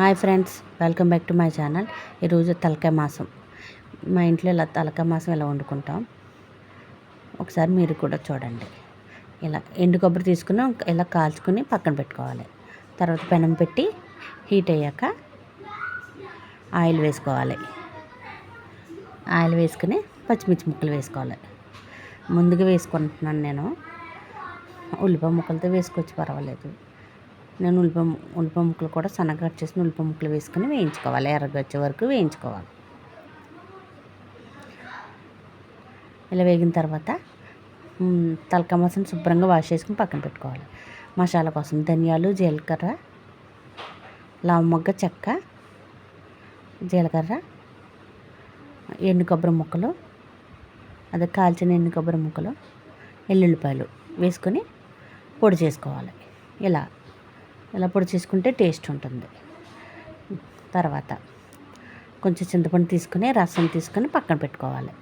Hi friends welcome back to my channel. ఈరోజు తలకాయ మాసం. మా ఇంట్లో ఇలా తలకాయ మాసం ఇలా వండుకుంటాం? ఒకసారి మీరు కూడా చూడండి. ఇలా ఎండు కొబ్బరి తీసుకుని ఇలా కాల్చుకుని పక్కన పెట్టుకోవాలి. తర్వాత పెనం పెట్టి హీట్ అయ్యాక ఆయిల్ వేసుకోవాలి. ఆయిల్ వేసుకుని పచ్చిమిర్చి ముక్కలు వేసుకోవాలి. ముందుగా వేసుకుంటున్నాను నేను. ఉల్లిపాయ ముక్కలతో వేసుకోవచ్చు పర్వాలేదు. నేను ఉల్లిపాయ ఉల్లిపాయ ముక్కలు కూడా సన్నగా కట్ చేసిన ఉల్లిపాయ ముక్కలు వేసుకొని వేయించుకోవాలి. ఎర్రగా వచ్చే వరకు వేయించుకోవాలి. ఇలా వేగిన తర్వాత తలకా మసాలా శుభ్రంగా వాష్ చేసుకుని పక్కన పెట్టుకోవాలి. మసాలా కోసం ధనియాలు జీలకర్ర మొగ్గ చెక్క జీలకర్ర ఎండు కొబ్బరి ముక్కలు అదే కాల్చిన ఎండు కొబ్బరి ముక్కలు ఎల్లుల్లిపాయలు వేసుకొని పొడి చేసుకోవాలి. ఇలా ఇలా పొడి చేసుకుంటే టేస్ట్ ఉంటుంది. తర్వాత కొంచెం చింతపండు తీసుకుని రసం తీసుకొని పక్కన పెట్టుకోవాలి.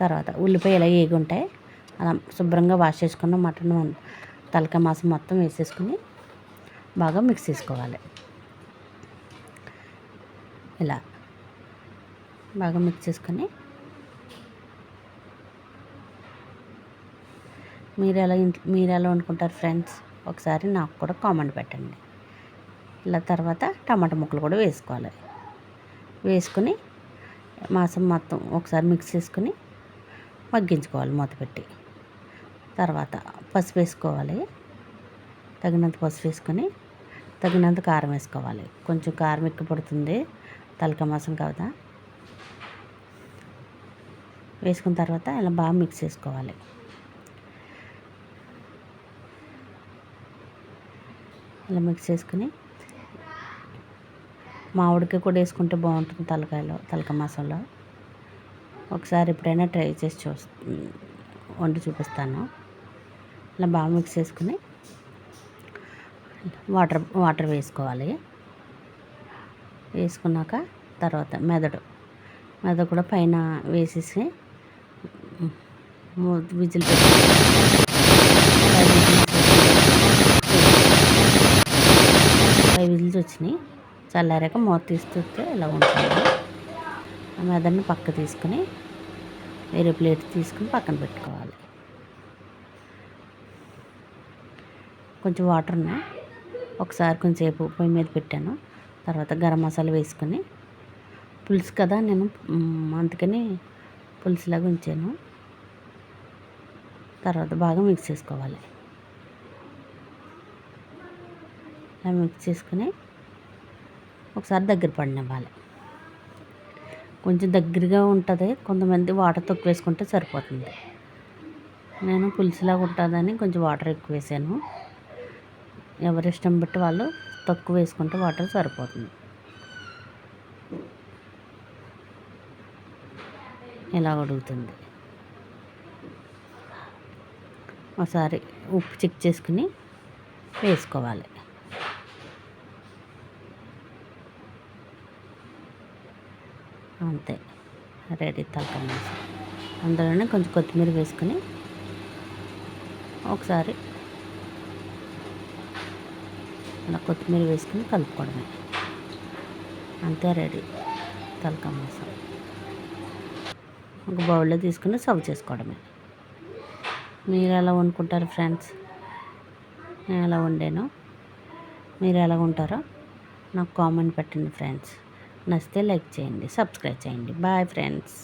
తర్వాత ఉల్లిపాయ ఇలా ఏగి ఉంటాయి అలా శుభ్రంగా వాష్ చేసుకున్న మటన్ తలక మాసం మొత్తం వేసేసుకుని బాగా మిక్స్ చేసుకోవాలి. ఇలా బాగా మిక్స్ చేసుకొని మీరు ఎలా మీరు ఎలా వండుకుంటారు ఫ్రెండ్స్? ఒకసారి నాకు కూడా కామెంట్ పెట్టండి. ఇలా తర్వాత టమాటా ముక్కలు కూడా వేసుకోవాలి. వేసుకుని మాసం మొత్తం ఒకసారి మిక్స్ చేసుకుని మగ్గించుకోవాలి మూత పెట్టి. తర్వాత పసుపు వేసుకోవాలి. తగినంత పసుపు వేసుకొని తగినంత కారం వేసుకోవాలి. కొంచెం కారం ఎక్కువ పడుతుంది. తలక మాసం కదా. వేసుకున్న తర్వాత ఇలా బాగా మిక్స్ చేసుకోవాలి. ఇలా మిక్స్ చేసుకుని మామిడికాయ కూడా వేసుకుంటే బాగుంటుంది తలకాయలో తలక మాసంలో. ఒకసారి ఎప్పుడైనా ట్రై చేసి చూ వండి చూపిస్తాను. ఇలా బాగా మిక్స్ చేసుకుని వాటర్ వాటర్ వేసుకోవాలి. వేసుకున్నాక తర్వాత మెదడు మెదడు కూడా పైన వేసేసి విజిల్ పెట్టి వచ్చినాయి. చల్లారాక మూత తీస్తుంటే ఇలా ఉంటుంది ఆ మెదడుని పక్క తీసుకుని వేరే ప్లేట్ తీసుకుని పక్కన పెట్టుకోవాలి. కొంచెం వాటర్ ఉన్నాయి ఒకసారి కొంచెంసేపు పొయ్యి మీద పెట్టాను. తర్వాత గరం మసాలా వేసుకొని పులుసు కదా నేను అందుకని పులుసులాగా ఉంచాను. తర్వాత బాగా మిక్స్ చేసుకోవాలి. ఇలా మిక్స్ చేసుకుని ఒకసారి దగ్గర పడినివ్వాలి. కొంచెం దగ్గరగా ఉంటుంది. కొంతమంది వాటర్ తక్కువ వేసుకుంటే సరిపోతుంది. నేను పులుసులాగా ఉంటుందని కొంచెం వాటర్ ఎక్కువ వేసాను. ఎవరి ఇష్టం బట్టి వాళ్ళు తక్కువ వేసుకుంటే వాటర్ సరిపోతుంది. ఇలా ఉడుగుతుంది ఒకసారి ఉప్పు చెక్ చేసుకుని వేసుకోవాలి. అంతే. రెడీ తలకాయ మాసం. అందులోనే కొంచెం కొత్తిమీర వేసుకొని ఒకసారి అలా కొత్తిమీర వేసుకుని కలుపుకోవడమే. అంతే రెడీ తలకాయ మాసం. ఒక బౌల్లో తీసుకుని సర్వ్ చేసుకోవడమే. మీరు ఎలా వండుకుంటారు ఫ్రెండ్స్? నేను ఎలా వండాను? మీరు ఎలా ఉంటారో నాకు కామెంట్ పెట్టండి ఫ్రెండ్స్. నచ్చితే లైక్ చేయండి సబ్స్క్రైబ్ చేయండి. Bye friends.